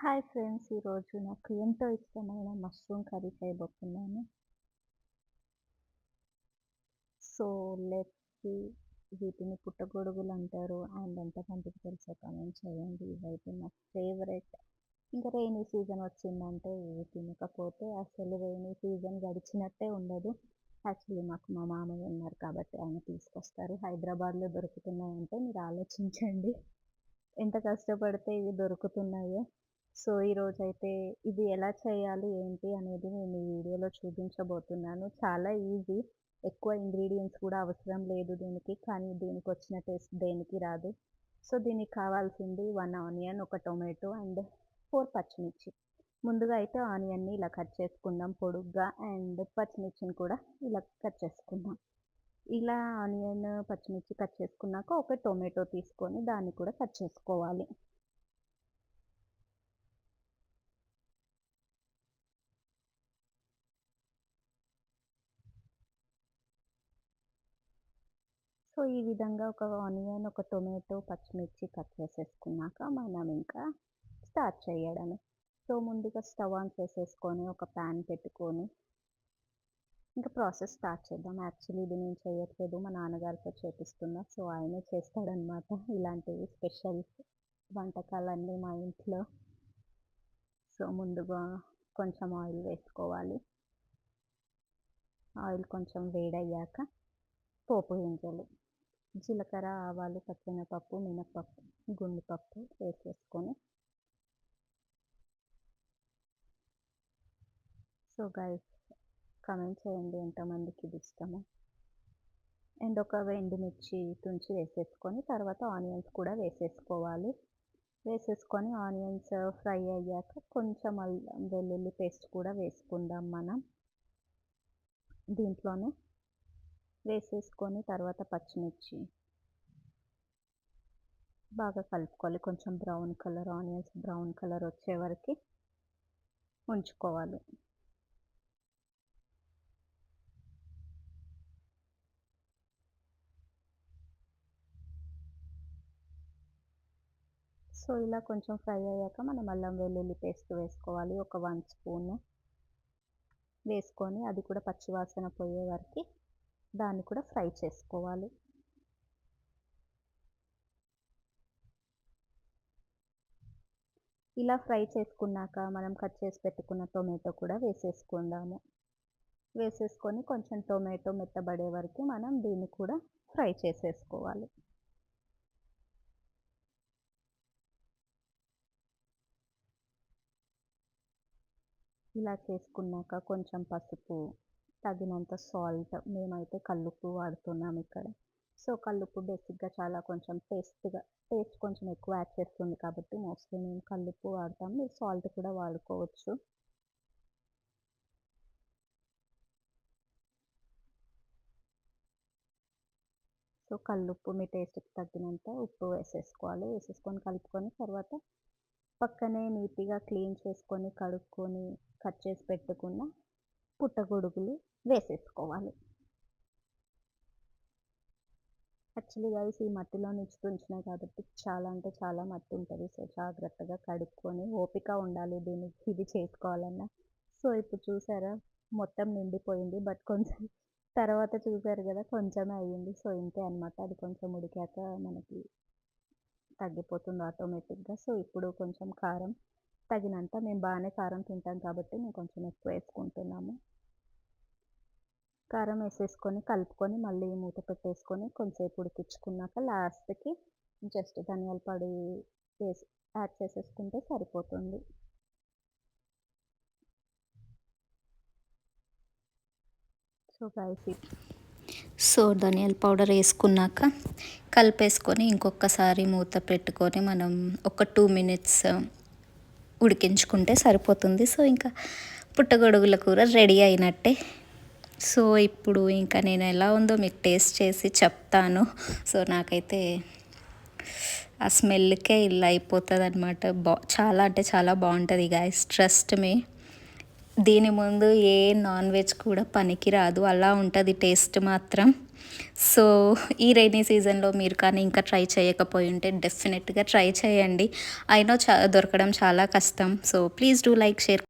Hi friends ఈరోజు నాకు ఎంతో ఇష్టమైన మష్రూమ్ కర్రీ చేయబోతున్నాను సో లెట్స్ వీటిని పుట్టగొడుగులు అంటారు అండ్ ఎంతమందికి తెలుసో కామెంట్ చేయండి. ఇవైతే నా ఫేవరెట్ ఇంకా రెయినీ సీజన్ వచ్చిందంటే ఇవి తినకపోతే అసలు రెయినీ సీజన్ గడిచినట్టే ఉండదు. యాక్చువల్లీ మాకు మా మామయ్య ఉన్నారు కాబట్టి ఆయన తీసుకొస్తారు. హైదరాబాద్లో దొరుకుతున్నాయంటే మీరు ఆలోచించండి. ఎంత కష్టపడితే ఇవి దొరుకుతున్నాయో. సో ఈరోజైతే ఇది ఎలా చేయాలి ఏంటి అనేది నేను ఈ వీడియోలో చూపించబోతున్నాను. చాలా ఈజీ. ఎక్కువ ఇంగ్రీడియంట్స్ కూడా అవసరం లేదు దీనికి కానీ దీనికి వచ్చిన టేస్ట్ దేనికి రాదు. సో దీనికి కావాల్సింది వన్ ఆనియన్ ఒక టొమాటో అండ్ ఫోర్ పచ్చిమిర్చి. ముందుగా అయితే ఆనియన్ని ఇలా కట్ చేసుకుందాం పొడుగ్గా అండ్ పచ్చిమిర్చిని కూడా ఇలా కట్ చేసుకుందాం. ఇలా ఆనియన్ పచ్చిమిర్చి కట్ చేసుకున్నాక ఒక టొమాటో తీసుకొని దాన్ని కూడా కట్ చేసుకోవాలి. సో ఈ విధంగా ఒక ఆనియన్ ఒక టొమాటో పచ్చిమిర్చి కట్ చేసేసుకున్నాక మనం ఇంకా స్టార్ట్ చేయడమే. సో ముందుగా స్టవ్ ఆన్ చేసేసుకొని ఒక ప్యాన్ పెట్టుకొని ఇంకా ప్రాసెస్ స్టార్ట్ చేద్దాం. యాక్చువల్లీ ఇది నేను చేయట్లేదు. మా నాన్నగారితో చేపిస్తున్నా. సో ఆయనే చేస్తాడనమాట ఇలాంటివి స్పెషల్ వంటకాలన్నీ మా ఇంట్లో. సో ముందుగా కొంచెం ఆయిల్ వేసుకోవాలి. ఆయిల్ కొంచెం వేడయ్యాక పోపు గింజలు. జీలకర్ర ఆవాలు పచ్చెనపప్పు మినపప్పు గుండెపప్పు వేసేసుకొని సో గైస్ కమెంట్ చేయండి ఎంతమందికి ఇది ఇష్టమో. అండ్ ఒక ఎండుమిర్చి తుంచి వేసేసుకొని తర్వాత ఆనియన్స్ కూడా వేసేసుకోవాలి. వేసేసుకొని ఆనియన్స్ ఫ్రై అయ్యాక కొంచెం వెల్లుల్లి పేస్ట్ కూడా వేసుకుందాం మనం. దీంట్లోనే వేసేసుకొని తర్వాత పచ్చిమిర్చి బాగా కలుపుకోవాలి. కొంచెం brown colour onions brown colour వచ్చే వరకు ఉంచుకోవాలి. సో ఇలా కొంచెం ఫ్రై అయ్యాక మనం అల్లం వెల్లుల్లి పేస్ట్ వేసుకోవాలి. ఒక వన్ స్పూన్ వేసుకొని అది కూడా పచ్చివాసన పోయే వరకు దాన్ని కూడా ఫ్రై చేసుకోవాలి. ఇలా ఫ్రై చేసుకున్నాక మనం కట్ చేసి పెట్టుకున్న టొమాటో కూడా వేసేసుకుందాము. వేసేసుకొని కొంచెం టొమాటో మెత్తబడే వరకు మనం దీన్ని కూడా ఫ్రై చేసేసుకోవాలి. ఇలా చేసుకున్నాక కొంచెం పసుపు తగినంత సాల్ట్ మేమైతే కల్లుప్పు వాడుతున్నాం ఇక్కడ. సో కల్లుప్పు బేసిక్గా చాలా కొంచెం టేస్ట్గా టేస్ట్ కొంచెం ఎక్కువ యాడ్ చేస్తుంది కాబట్టి మోస్ట్లీ మేము కల్లుప్పు వాడతాం. మీరు సాల్ట్ కూడా వాడుకోవచ్చు. సో కల్లుప్పు మీ టేస్ట్కి తగ్గినంత ఉప్పు వేసేసుకోవాలి. వేసేసుకొని కలుపుకొని తర్వాత పక్కనే నీట్గా క్లీన్ చేసుకొని కడుక్కొని కట్ చేసి పెట్టుకున్న పుట్టగొడుగులు వేసేసుకోవాలి. యాక్చువల్లీ గైస్ ఈ మట్టిలో నుంచి తుంచినాయి కాబట్టి చాలా అంటే చాలా మట్టి ఉంటుంది. సో జాగ్రత్తగా కడుక్కొని ఓపిక ఉండాలి దీనికి ఇది చేసుకోవాలన్నా. సో ఇప్పుడు చూసారా? మొత్తం నిండిపోయింది. బట్ కొంచెం తర్వాత చూసారు కదా కొంచెమే అయ్యింది. సో ఇంతే అనమాట అది కొంచెం ఉడికాక మనకి తగ్గిపోతుంది ఆటోమేటిక్గా సో ఇప్పుడు కొంచెం కారం తగినంత మేము బాగానే కారం తింటాం కాబట్టి మేము కొంచెం ఎక్కువ వేసుకుంటున్నాము. కారం వేసేసుకొని కలుపుకొని మళ్ళీ మూత పెట్టేసుకొని కొంచెంసేపు ఉడికించుకున్నాక లాస్ట్కి జస్ట్ ధనియాల పొడి వేసి యాడ్ చేసేసుకుంటే సరిపోతుంది. సో గైస్ సో ధనియాల పౌడర్ వేసుకున్నాక కలిపేసుకొని ఇంకొకసారి మూత పెట్టుకొని మనం ఒక టూ మినిట్స్ ఉడికించుకుంటే సరిపోతుంది. సో ఇంకా పుట్టగొడుగుల కూర రెడీ అయినట్టే. సో ఇప్పుడు ఇంకా నేను ఎలా ఉందో మీకు టేస్ట్ చేసి చెప్తాను. సో నాకైతే ఆ స్మెల్కే ఇలా అయిపోతుంది అనమాట బా చాలా అంటే చాలా బాగుంటుంది గాయస్ ట్రస్ట్ మీ దీని ముందు ఏ నాన్ వెజ్ కూడా పనికి రాదు అలా ఉంటుంది టేస్ట్ మాత్రం. సో ఈ రైనీ సీజన్లో మీరు కానీ ఇంకా ట్రై చేయకపోయి ఉంటే డెఫినెట్గా ట్రై చేయండి. అయినో చా దొరకడం చాలా కష్టం. So please do like share